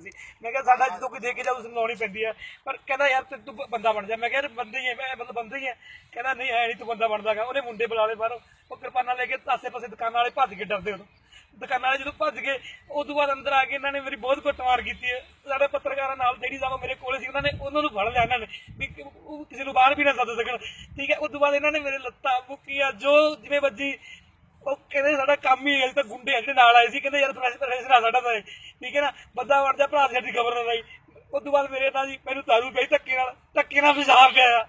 ਸੀ। ਮੈਂ ਕਿਹਾ ਸਾਡਾ ਜਦੋਂ ਕੋਈ ਦੇ ਕੇ ਜਾਊ ਸੁਣਾਉਣੀ ਪੈਂਦੀ ਆ। ਪਰ ਕਹਿੰਦਾ, ਯਾਰ, ਤੇ ਤੂੰ ਬੰਦਾ ਬਣ ਜਾ। ਮੈਂ ਕਿਹਾ, ਯਾਰ, ਬੰਦੇ ਹੀ ਆ, ਮੈਂ ਮਤਲਬ ਬੰਦਾ ਹੀ ਆ। ਕਹਿੰਦਾ, ਨਹੀਂ, ਐ ਨਹੀਂ ਤੂੰ ਬੰਦਾ ਬਣਦਾਗਾ ਉਹਨੇ ਮੁੰਡੇ ਬੁਲਾ ਲਏ ਬਾਹਰੋਂ। ਉਹ ਕਿਰਪਾਨਾਂ ਲੈ ਕੇ ਆਸੇ ਪਾਸੇ ਦੁਕਾਨਾਂ ਵਾਲੇ ਭੱਜ ਕੇ ਡਰਦੇ ਉਦੋਂ। ਦੁਕਾਨਾਂ ਵਾਲੇ ਜਦੋਂ ਭੱਜ ਗਏ, ਉਦੋਂ ਬਾਅਦ ਅੰਦਰ ਆ ਕੇ ਇਹਨਾਂ ਨੇ ਮੇਰੀ ਬਹੁਤ ਕੁੱਟਮਾਰ ਕੀਤੀ ਹੈ। ਸਾਡੇ ਪੱਤਰਕਾਰਾਂ ਨਾਲ ਜਿਹੜੀ ਸਾਹਿਬ ਮੇਰੇ ਕੋਲੇ ਸੀ, ਉਹਨਾਂ ਨੇ ਉਹਨਾਂ ਨੂੰ ਫੜ ਲਿਆ ਇਹਨਾਂ ਨੇ ਵੀ ਉਹ ਕਿਸੇ ਨੂੰ ਬਾਹਰ ਵੀ ਨਾ ਸੱਦ ਸਕਣ। ਠੀਕ ਹੈ, ਉਦੋਂ ਬਾਅਦ ਇਹਨਾਂ ਨੇ ਮੇਰੇ ਲੱਤਾਂ ਮੁੱਕੀਆਂ, ਜੋ ਜਿਵੇਂ ਵੱਜੀ ਉਹ ਕਹਿੰਦੇ ਸਾਡਾ ਕੰਮ ਹੀ ਹੈ ਅਸੀਂ ਤਾਂ ਗੁੰਡੇ ਆ ਨਾਲ ਆਏ ਸੀ, ਕਹਿੰਦੇ ਯਾਰ ਪ੍ਰੈਸ ਪ੍ਰੈਸ ਨਾ ਸਾਡਾ ਤਾਂ ਇਹ। ਠੀਕ ਹੈ ਨਾ? ਬੰਦਾ ਬਣ ਜਾ, ਭਰਾ ਦੀ ਸਾਡੀ ਖਬਰ ਨਾ ਲਈ। ਉਸ ਤੋਂ ਬਾਅਦ ਮੇਰੇ ਨਾਲ ਜੀ ਮੈਨੂੰ ਤਾਰੂ ਪਈ ਧੱਕੇ ਨਾਲ ਧੱਕੇ ਨਾਲ ਪਿਸ਼ਾਬ ਪਿਆ।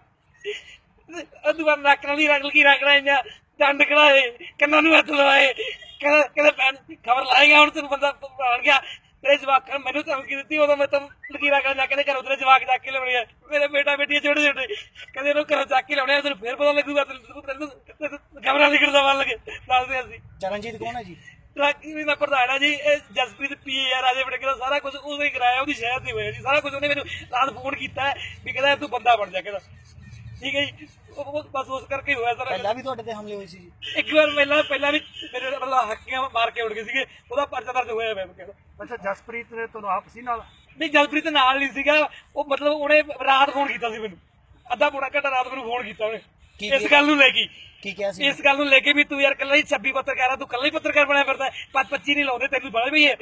ਉਸ ਤੋਂ ਬਾਅਦ ਨੱਕ ਨਾਲ ਹੀ ਰਗਲ ਕੀ ਰਗੜਾ ਇੰਨਾ ਡੰਡ ਕਢਾਏ, ਕੰਨਾਂ ਨੂੰ ਹੱਥ ਲਵਾਏ। ਕਹਿੰਦਾ ਕਹਿੰਦਾ ਭੈਣ, ਖਬਰ ਲਾਏਗਾ ਹੁਣ ਤੈਨੂੰ, ਬੰਦਾ ਬਣ ਗਿਆ। ਤੇਰੇ ਜਵਾਕ ਮੈਨੂੰ ਧਮਕੀ ਦਿੱਤੀ, ਉਦੋਂ ਮੈਂ ਤੈਨੂੰ ਲਕੀਰਾ ਕਰਨ ਜਾ ਕੇ ਘਰੋਂ ਤੇਰੇ ਜਵਾਕ ਚੱਕ ਕੇ ਲਿਆਉਣੇ ਆ ਮੇਰੇ ਬੇਟਾ ਬੇਟੀ ਛੋਟੇ ਛੋਟੇ ਕਹਿੰਦੇ ਇਹਨੂੰ ਘਰੋਂ ਚੱਕ ਕੇ ਲਿਆਉਣੇ ਆ, ਤੈਨੂੰ ਫੇਰ ਪਤਾ ਲੱਗੂਗਾ ਤੈਨੂੰ ਤੈਨੂੰ ਖਬਰਾਂ ਲਿਖਣ ਦਾ ਮਨ ਲੱਗੇ ਦੱਸਦੇ ਅਸੀਂ। ਚਰਨਜੀਤ ਕੌਣ ਹੈ ਜੀ? ਟਰੱਕੀ ਵੀ ਮੈਂ ਪ੍ਰਧਾਨ ਆ ਜੀ ਇਹ ਜਸਪ੍ਰੀਤ ਪੀ ਆ ਰਾਜੇ ਬੜੇ ਦਾ ਸਾਰਾ ਕੁਝ ਉਹਨੇ ਹੀ ਕਰਾਇਆ ਉਹਦੀ ਸ਼ਹਿਰ ਤੇ ਹੋਇਆ ਜੀ। ਸਾਰਾ ਕੁਝ ਉਹਨੇ ਮੈਨੂੰ ਰਾਤ ਫੋਨ ਕੀਤਾ ਵੀ ਕਹਿੰਦਾ ਤੂੰ ਬੰਦਾ ਬਣ ਜਾ ਕਹਿੰਦਾ ਠੀਕ ਹੈ ਜੀ? ਉਹ ਬਸ ਉਸ ਕਰਕੇ ਹੋਇਆ ਸਾਰਾ ਪਹਿਲਾਂ ਵੀ ਤੁਹਾਡੇ ਤੇ ਹਮਲੇ ਹੋਏ ਸੀ ਜੀ? ਇੱਕ ਵਾਰ ਪਹਿਲਾਂ ਪਹਿਲਾਂ ਵੀ ਮੇਰੇ ਮਤਲਬ ਹੱਕੀਆਂ ਮਾਰ ਕੇ ਉੱਡ ਗਏ ਸੀਗੇ ਉਹਦਾ ਪਰਚਾ ਦਰਜ ਹੋਇਆ ਮੈਂ ਕਹਿੰਦਾ। ਅੱਛਾ ਜਸਪ੍ਰੀਤ ਨੇ ਤੁਹਾਨੂੰ ਆਪਸੀ ਨਾਲ? ਨਹੀਂ ਜਸਪ੍ਰੀਤ ਨਾਲ ਨਹੀਂ ਸੀਗਾ। ਉਹ ਮਤਲਬ ਉਹਨੇ ਰਾਤ ਫੋਨ ਕੀਤਾ ਸੀ ਮੈਨੂੰ। ਅੱਧਾ ਪੌਣਾ ਘੰਟਾ ਰਾਤ ਮੈਨੂੰ ਫੋਨ ਕੀਤਾ ਉਹਨੇ। ਇਸ ਗੱਲ ਨੂੰ ਲੈ ਕੇ। ਕੀ ਕਿਹਾ ਸੀ? ਇਸ ਗੱਲ ਨੂੰ ਲੈ ਕੇ ਵੀ ਤੂੰ ਯਾਰ ਕੱਲਾ ਹੀ 26 ਪੱਤਰਕਾਰ ਆ ਤੂੰ ਕੱਲਾ ਹੀ ਪੱਤਰਕਾਰ ਬਣਿਆ ਫਿਰਦਾ ਹੈ। ਪੰਜ 25 ਨਹੀਂ ਲਾਉਂਦੇ ਤੈਨੂੰ ਬੜਾ ਵੀ ਹੈ।